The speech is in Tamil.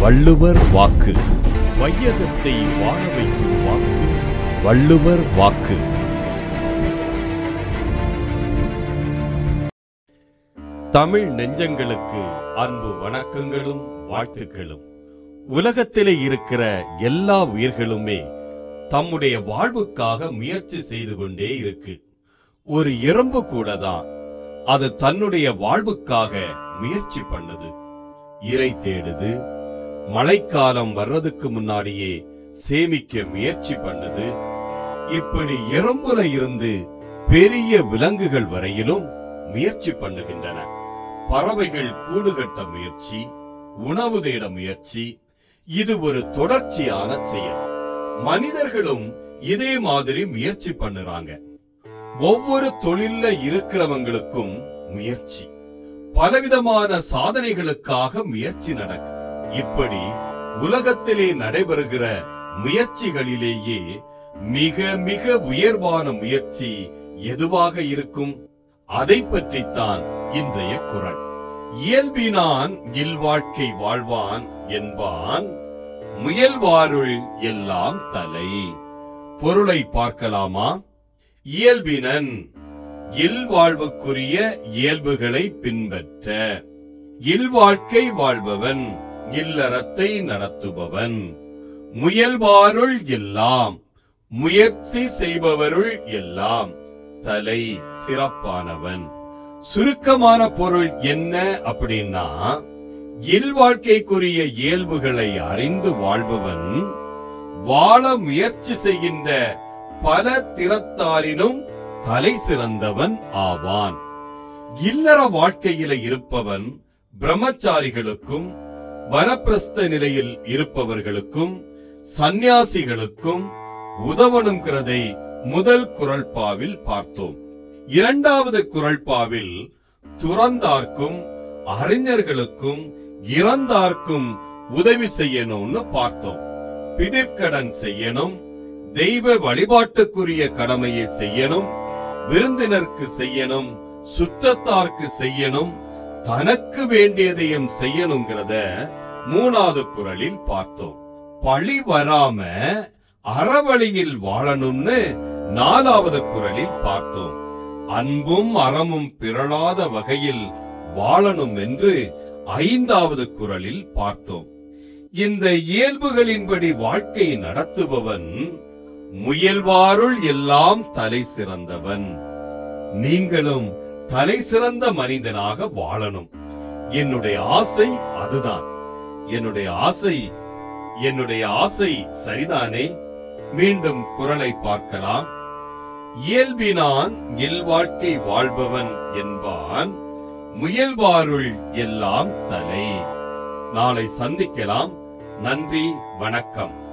வள்ளுவர் வாக்கு. வையகத்தை வாழ வைக்கும் வாக்கு. வள்ளுவர் வாக்கு. தமிழ் நெஞ்சங்களுக்கு அன்பு வணக்கங்களும் வாழ்த்துக்களும். உலகத்திலே இருக்கிற எல்லா உயிர்களுமே தம்முடைய வாழ்வுக்காக முயற்சி செய்து கொண்டே இருக்கு. ஒரு எறும்பு கூட தான் அது தன்னுடைய வாழ்வுக்காக முயற்சி பண்ணுது. இறை தேடுது மழைக்காலம் வர்றதுக்கு முன்னாடியே சேமிக்க முயற்சி பண்ணுது. இப்படி எறும்புல இருந்து பெரிய விலங்குகள் வரையிலும் முயற்சி பண்ணுகின்றன. பறவைகள் கூடு கட்ட முயற்சி உணவு தேட முயற்சி இது ஒரு தொடர்ச்சியான செயல். மனிதர்களும் இதே மாதிரி முயற்சி பண்ணுறாங்க. ஒவ்வொரு தொழில்ல இருக்கிறவங்களுக்கும் முயற்சி. பலவிதமான சாதனைகளுக்காக முயற்சி நடக்கும் இப்படி உலகத்திலே நடைபெறுகிற முயற்சிகளிலேயே மிக மிக உயர்வான முயற்சி எதுவாக இருக்கும்? அதை பற்றித்தான் இன்றைய குரல். இயல்பினான் இல்வாழ்க்கை வாழ்வான் என்பான் முயல்வாருள் எல்லாம் தலை. பொருளை பார்க்கலாமா? இயல்பினன் இல்வாழ்வுக்குரிய இயல்புகளை பின்பற்ற. இல்வாழ்க்கை வாழ்பவன் இல்லறத்தை நடத்துபவன். முயல்வாருள் எல்லாம் முயற்சி செய்பவருள் எல்லாம் தலை சிறப்பானவன். சுருக்கமான பொருள் என்ன அப்படின்னா இல்வாழ்க்கைக்குரிய இயல்புகளை அறிந்து வாழ்பவன் வாழ முயற்சி செய்கின்ற பல திறத்தாரினும் தலை சிறந்தவன் ஆவான். இல்லற வாழ்க்கையில இருப்பவன் பிரம்மச்சாரிகளுக்கும் வனப்பிரஸ்த நிலையில் இருப்பவர்களுக்கும் சந்நியாசிகளுக்கும் உதவணுங்கிறதை முதல் குரல்பாவில் பார்த்தோம். இரண்டாவது குரல்பாவில் துறந்தார்க்கும் அறிஞர்களுக்கும் இறந்தார்க்கும் உதவி செய்யணும்னு பார்த்தோம். பிதிர்கடன் செய்யணும் தெய்வ வழிபாட்டுக்குரிய கடமையை செய்யணும் விருந்தினருக்கு செய்யணும் சுற்றத்தார்க்கு செய்யணும் தனக்கு வேண்டியதையும் செய்யணுங்கிறத மூணாவது குரலில் பார்த்தோம். பழி வராம அறவழியில் வாழணும்னு நாலாவது குரலில் பார்த்தோம். அன்பும் அறமும் பிறழாத வகையில் வாழணும் என்று ஐந்தாவது குரலில் பார்த்தோம். இந்த இயல்புகளின்படி வாழ்க்கை நடத்துபவன் முயல்வாருள் எல்லாம் தலை சிறந்தவன். நீங்களும் தலை சிறந்த மனிதனாக வாழணும். என்னுடைய ஆசை அதுதான். என்னுடைய ஆசை என்னுடைய ஆசை சரிதானே? மீண்டும் குரலை பார்க்கலாம். இயல்பினான் இல்வாழ்க்கை வாழ்பவன் என்பான். முயல்வாருள் எல்லாம் தலை. நாளை சந்திக்கலாம். நன்றி வணக்கம்.